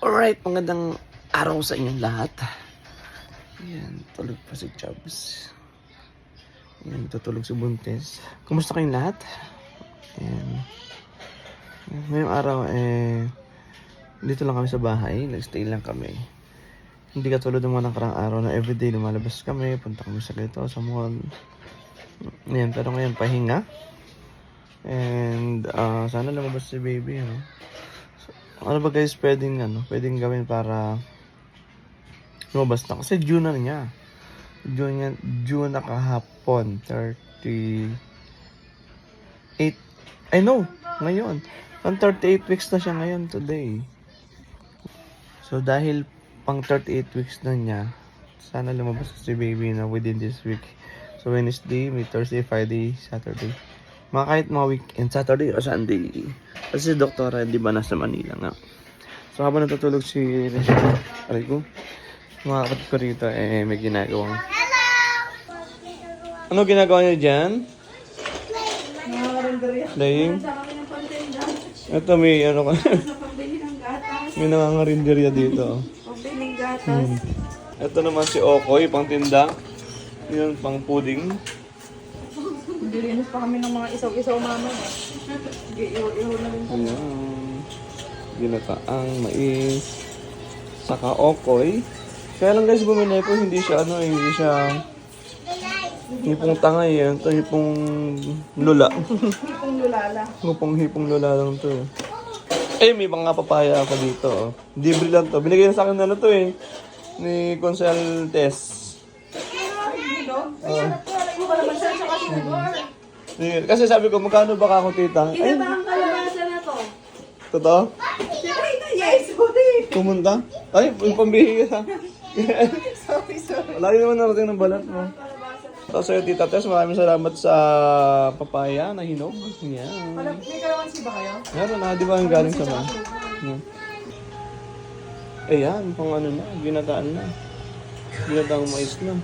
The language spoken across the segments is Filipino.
Alright, magandang araw sa inyong lahat. Ayan, tulog pa si Chubbs. Ayan, tutulog si Buntes. Kumusta kayong lahat? Ayan. Ngayong araw, eh, dito lang kami sa bahay. Nagstay lang kami. Hindi katulad ng mga nakarang araw na everyday lumalabas kami, punta kami sa ganito, sa mall. Ayan, pero ngayon pahinga. And ah, sana lumabas si baby, ano. So, ano ba guys pwedeng ano, pwedeng gawin para lumabas na kasi June na niya. June niya, June na kahapon, 38 I know, ngayon. Pang 38 weeks na siya ngayon today. So dahil pang 38 weeks na niya, sana lumabas si baby na within this week. So Wednesday, may Thursday, Friday, Saturday. Mga kahit mga weekend, Saturday o Sunday. Kasi si Doktora, di ba, nasa Manila nga. So habang natutulog si Aray ko, mga kapatid ko rito, eh, may ginagawang... Ano ginagawa niyo dyan? Playing? Ito may ano ka. may nangangarinderya dito. Pagbiling gatas. Ito naman si Okoy, pang tinda. Yun, pang pudding. Pa kami ng mga isaw-isaw mama. Iho-iho na rin. Ayan. Ginataang mais. Saka okoy. Kaya lang guys, bumili ko, hindi siya ano, eh, hindi siya hipong tangay eh. Ito hipong lula. Hipong lulala. hipong hipong lula lang to eh. Eh, may mga papaya ako dito. Oh. Libre lang to. Binigay na sa akin na ano to eh. Ni Consel Tess. Oh. Ano Kasi sabi ko, magkano ba ako tita? Ay, Ito ba ang kalabasa na to? totoo? Siyempre, yes, sorry. Pumunta? Ay, yung pambihira. Sorry, sorry. Lagi naman narating ng balat mo. Tapos sa'yo, Tita Tess, maraming salamat sa papaya na hinog. Yan. Wala- May kalamansi ba kayo? Meron na, di ba yung galing sa mga? Yan. Eh yan, pang ano na, ginataan na. Ginataang mais na.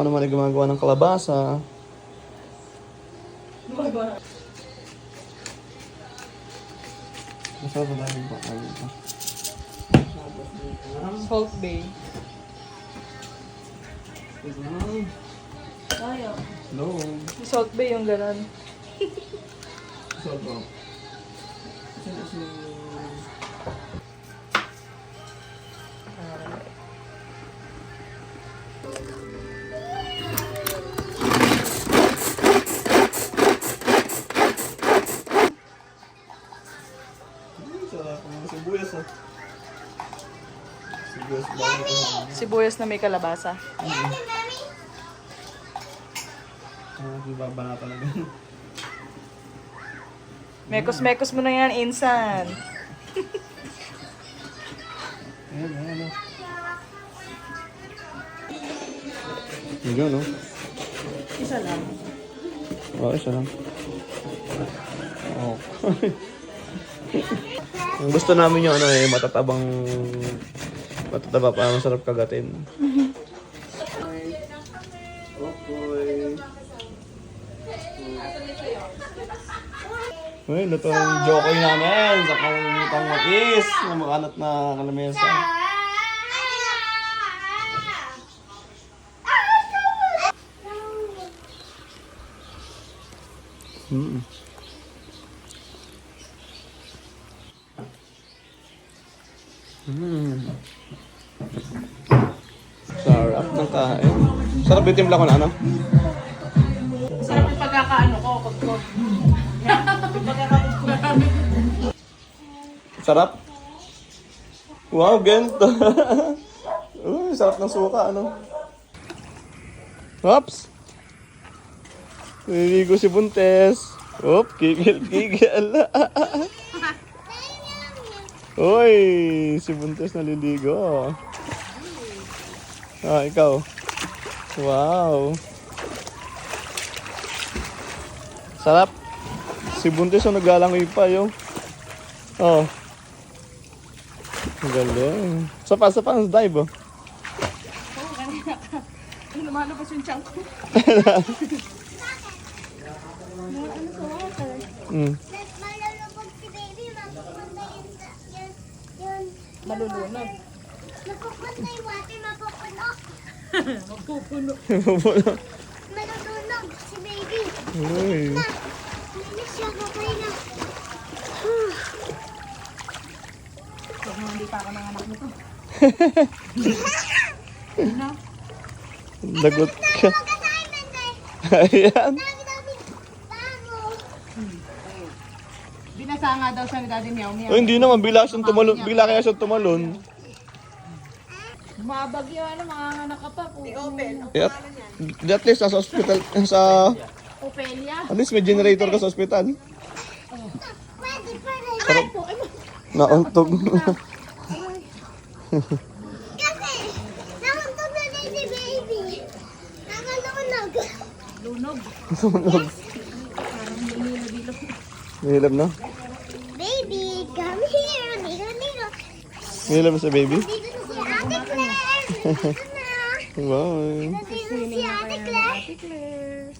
Ano. Ako naman ay gumagawa ng kalabasa. Masarap ba dahil ba? Ay, ito. Salt Bay. Tayo. Hello. Salt Bay yung ganon. Saan ba? Sibuyas na may kalabasa. Ah, ibaba na talaga. Mekos-mekos mo na yan, insan. Ayan, ayan, oh. Yun, no? Isa lang. Oo, isa lang. Oh. Ang gusto namin yung ano eh, matatabang matataba pa, masarap kagatin. Okay. Uy, luto ng jokoy namin sa kalimitang mais na makanat na kalamesa. Mm. Mm. Kain. Sarap yung timpla ko na ano? Sarap yung pagkakaano ko, kod-kod. Sarap? Wow, ganito. Uy, sarap ng suka, ano? Oops! Naliligo si Buntes. Oop, kigil, kigil. Uy, si Buntes naliligo. Ah, ikaw. Wow. Sarap. Si Buntes ang naglalangoy pa, yung. Oh. Ang galing. Sa pa, sa pa, dive, oh. Lumalabas yung chunk ko. Mm. Malalabog si baby, Malulunod. Napupunta yung water, mapupuno. Magpupuno. Malulunod si baby. Uy. Na, siya kapay na. Huwag mo hindi pa ako ng anak nito. Lagot ka. Eh. Ayan. Binasa nga daw siya ni Daddy Meow Meow. Oh, hindi naman. Bigla siyang tumalon. Bigla kaya siyang tumalon. Mabagyo ano, mga anak ka pa. Si Opel. Yep. At least nasa hospital. Sa... Opelia. At least may generator ka sa hospital. Pwede pa rin. Sarap. Nauntog. Kasi, nakuntog na din si baby. Nakalunod. Lunog. Tunog. Nahilab na. Baby, come here. Nigo, nigo. Nahilab na sa baby. Dito Claire. Dito na. Wow. Dito na si Ate Claire. Ate Claire.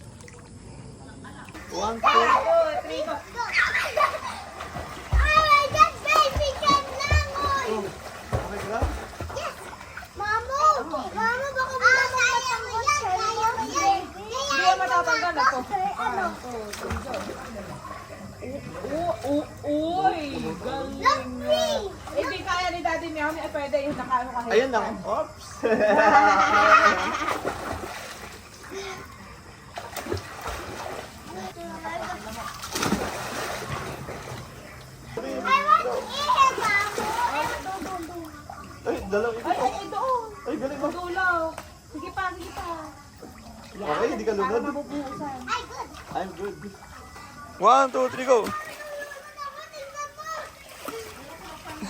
One, two, three, go. Oh my God, baby, come langoy. Yes. Mamo, mamo, baka matatanggal mo yan. Kaya mo yan. Hindi na to. Ano? Uy. Galing. Lovely. Eh, di kaya ni Daddy Meow. Eh, pwede yung nakaano kahit. Ayan lang. Oops. Ay, dalaw ito. Ay, ay, ay, doon. Ay, galing mo. Gulaw. Sige pa, sige pa. Okay, hindi ka lunod. Ay, good. I'm good. One, two, three, go.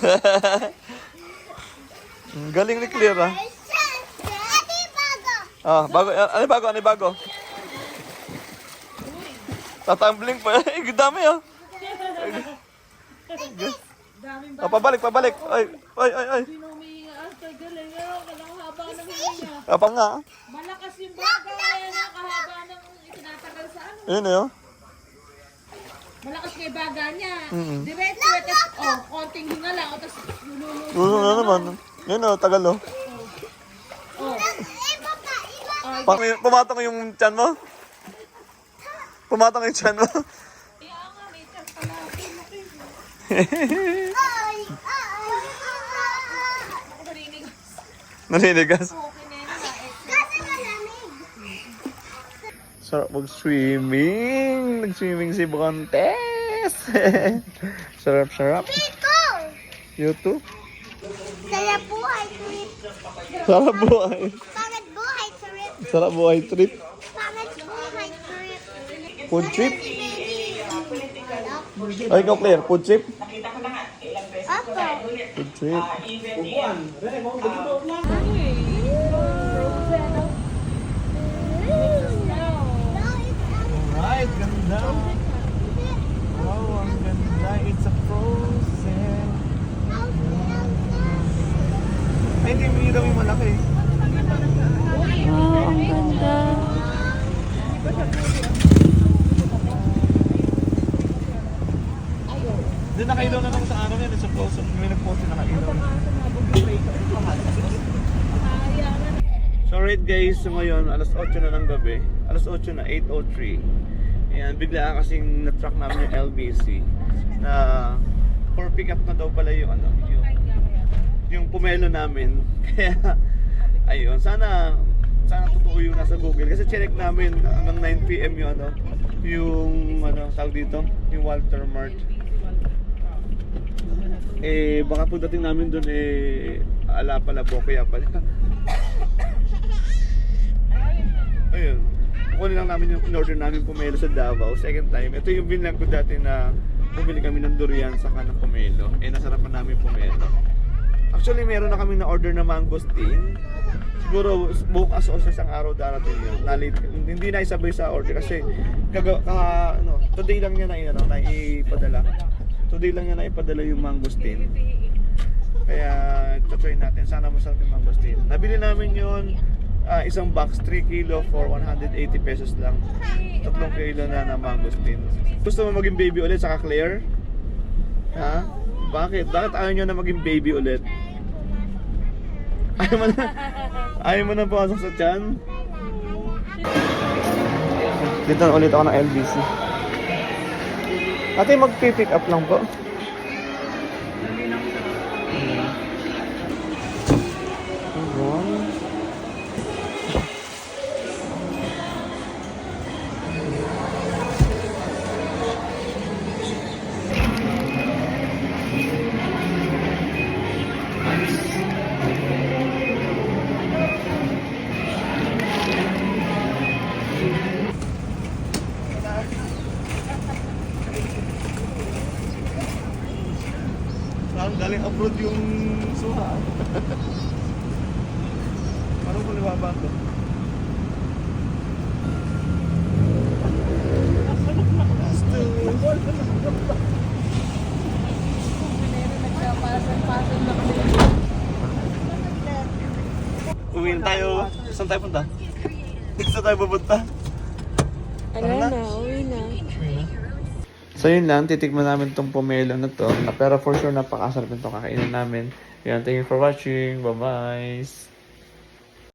Galing ni Clear ah. Ate, bago. Ah, bago. Ano bago? Ano bago? Tatambling pa. Ay, dami ah. Daming Ah, pabalik, pabalik. Ay, ay, ay, ay. Sino umihinga? Ah, tay, galing. Ah, kalang haba ng hihinga. Apa nga. Malakas yung bagay. Ano, kahaba ng itinatagal sa ano. Ayun eh, oh. Malakas kay baga niya. Mm-mm. Diretso. Tapos, oh, konting hinga lang. O, tapos, lulunod. Gusto na naman. Yun oh, tagal oh. Oh, oh. Pang, pumatong yung chan mo? Pumatong yung chan mo? Kaya nga, may chance pala. Ay, ay. Narinig. Naninigas. Okay Sarap mag-swimming. Nag-swimming si Brontes. sarap, sarap. YouTube. Sarap buhay, trip. Sarap buhay. Pangit buhay, trip. Sarap buhay trip. Pangit buhay, trip. Food trip. Ay, ikaw Claire, food trip? Opo. Food trip. Alright, ganda. Wow, ang ganda. It's a frozen. Ay, hindi mo daw yung malaki. Wow, ang ganda. Doon nakailaw na lang sa araw yan. It's a frozen. May nag-post na nakailaw. So alright guys, so ngayon alas 8 na ng gabi. Alas 8 na, 8.03. Ayan, bigla kasing na-track namin yung LBC na for pick up na daw pala yung ano, yung, yung pumelo namin. Kaya, ayun, sana sana totoo yung nasa Google. Kasi chinek namin hanggang 9pm yung ano yung ano tawag dito yung Walter Mart. Eh baka pagdating namin doon eh ala pala Bokya pala. Ayun kukunin lang namin yung in-order namin pomelo sa Davao. Second time ito yung binlang ko dati na bumili kami ng durian sa kanang pomelo eh nasarapan namin pomelo actually meron na kami na order na mangosteen siguro bukas o sa isang araw darating yun. Na hindi na isabay sa order kasi kaga, ka, ano, today lang niya na, ano, na ipadala today lang niya na ipadala yung mangosteen kaya try natin. Sana masarap yung mangosteen nabili namin yun ah, isang box 3 kilo for 180 pesos lang tatlong kilo na na mangosteen gusto mo maging baby ulit sa Claire? ha? bakit? bakit ayaw nyo na maging baby ulit? Ayaw mo na. Ayaw mo na pumasok sa tiyan. Dito ulit ako ng LBC. Ate, mag-pick up lang po. Galing abroad yung suha? Parang kung liwaba to. Uwi na tayo. Saan tayo punta? Saan tayo pupunta? Ano na, uwi na. So yun lang, titikman namin tong pomelo na to. Pero for sure, napakasarap nito kakainin namin. Yan, thank you for watching. Bye-bye.